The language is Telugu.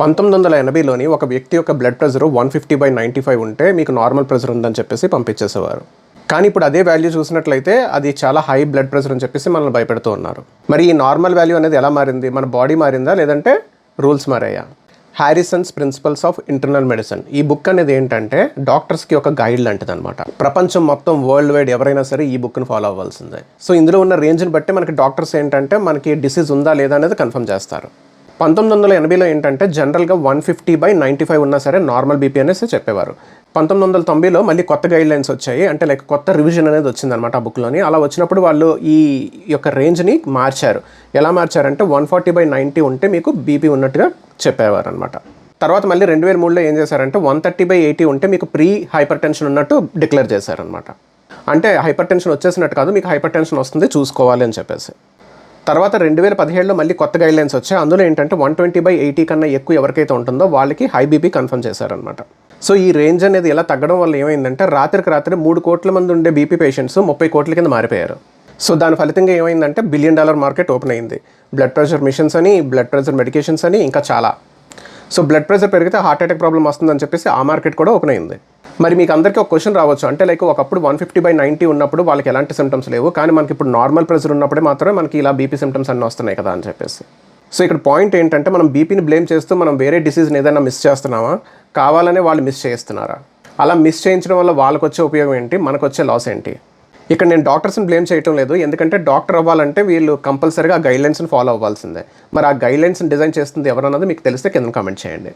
పంతొమ్మిది వందల ఎనభైలోని ఒక వ్యక్తి యొక్క blood pressure one fifty by ninety five ఉంటే మీకు నార్మల్ ప్రెషర్ ఉందని చెప్పేసి పంపించేసేవారు. కానీ ఇప్పుడు అదే వాల్యూ చూసినట్లయితే అది చాలా హై బ్లడ్ ప్రెషర్ అని చెప్పేసి మనల్ని భయపెడుతూ ఉన్నారు. మరి ఈ నార్మల్ వాల్యూ అనేది ఎలా మారింది? మన బాడీ మారిందా? లేదంటే rules మారాయా? Harrison's principles of internal medicine ఈ బుక్ అనేది ఏంటంటే డాక్టర్స్కి ఒక గైడ్ లాంటిది అనమాట ప్రపంచం మొత్తం వరల్డ్ వైడ్ ఎవరైనా సరే ఈ బుక్ని ఫాలో అవ్వాల్సిందే. సో ఇందులో ఉన్న రేంజ్ని బట్టి మనకి డాక్టర్స్ ఏంటంటే మనకి డిసీజ్ ఉందా లేదా అనేది కన్ఫర్మ్ చేస్తారు. పంతొమ్మిది వందల ఎనభైలో ఏంటంటే జనరల్గా one fifty by ninety five ఉన్నా సరే నార్మల్ బీపీ అనేసి చెప్పేవారు. పంతొమ్మిది వందల తొంభైలో మళ్ళీ కొత్త గైడ్ లైన్స్ వచ్చాయి. అంటే లైక్ కొత్త రివిజన్ అనేది వచ్చిందనమాట ఆ బుక్లోని అలా వచ్చినప్పుడు వాళ్ళు ఈ యొక్క రేంజ్ని మార్చారు. ఎలా మార్చారంటే వన్ ఫార్టీ బై నైంటీ ఉంటే మీకు బీపీ ఉన్నట్టుగా చెప్పేవారు అనమాట తర్వాత మళ్ళీ రెండు వేల మూడులో ఏం చేశారంటే వన్ థర్టీ బై ఎయిటీ ఉంటే మీకు ప్రీ హైపర్ టెన్షన్ ఉన్నట్టు డిక్లేర్ చేశారనమాట అంటే హైపర్ టెన్షన్ వచ్చేసినట్టు కాదు మీకు హైపర్ టెన్షన్ వస్తుంది చూసుకోవాలి అని చెప్పేసి. తర్వాత రెండు వేల పదిహేడులో మళ్ళీ కొత్త గైడ్ లైన్స్ వచ్చాయి. అందులో ఏంటంటే వన్ ట్వంటీ బై ఎయిటీ కన్నా ఎక్కువ ఎవరికైతే ఉంటుందో వాళ్ళకి హై బీపీ కన్ఫర్మ్ చేశారనమాట సో ఈ రేంజ్ అనేది ఎలా తగ్గడం వల్ల ఏమైందంటే రాత్రికి రాత్రి మూడు కోట్ల మంది ఉండే బీపీ పేషెంట్స్ ముప్పై కోట్ల కింద మారిపోయారు. సో దాని ఫలితంగా ఏమైందంటే బిలియన్ డాలర్ మార్కెట్ ఓపెన్ అయింది. బ్లడ్ ప్రెషర్ మిషన్స్ అని బ్లడ్ ప్రెషర్ మెడికేషన్స్ అని ఇంకా చాలా. సో బ్లడ్ ప్రెషర్ పెరిగితే హార్ట్ అటాక్ ప్రాబ్లం వస్తుందని చెప్పేసి ఆ మార్కెట్ కూడా ఓపెన్ అయింది. మరి మీకు అందరికీ ఒక క్వశ్చన్ రావచ్చు. అంటే లైక్ ఒకప్పుడు వన్ ఫిఫ్టీ బై నైంటీ ఉన్నప్పుడు వాళ్ళకి ఎలాంటి సిమ్టమ్స్ లేవు. కానీ మనకి ఇప్పుడు నార్మల్ ప్రెషర్ ఉన్నప్పుడే మాత్రమే మనకి ఇలా బీపీ సిమ్టమ్స్ అన్నీ వస్తున్నాయి కదా అని చెప్పేసి. సో ఇక్కడ పాయింట్ ఏంటంటే మనం బీపీని బ్లేమ్ చేస్తూ మనం వేరే డిసీజ్ని ఏదైనా మిస్ చేస్తున్నామా? కావాలనే వాళ్ళు మిస్ చేస్తున్నారా? అలా మిస్ చేయించడం వల్ల వాళ్ళకి వచ్చే ఉపయోగం ఏంటి? మనకు వచ్చే లాస్ ఏంటి? ఇక్కడ నేను డాక్టర్స్ని బ్లేమ్ చేయటం లేదు. ఎందుకంటే డాక్టర్ అవ్వాలంటే వీళ్ళు కంపల్సరీగా ఆ గైడ్లైన్స్ని ఫాలో అవ్వాల్సిందే. మరి ఆ గైడ్లైన్స్ని డిజైన్ చేస్తుంది ఎవరన్నది మీకు తెలిస్తే కింద కామెంట్ చేయండి.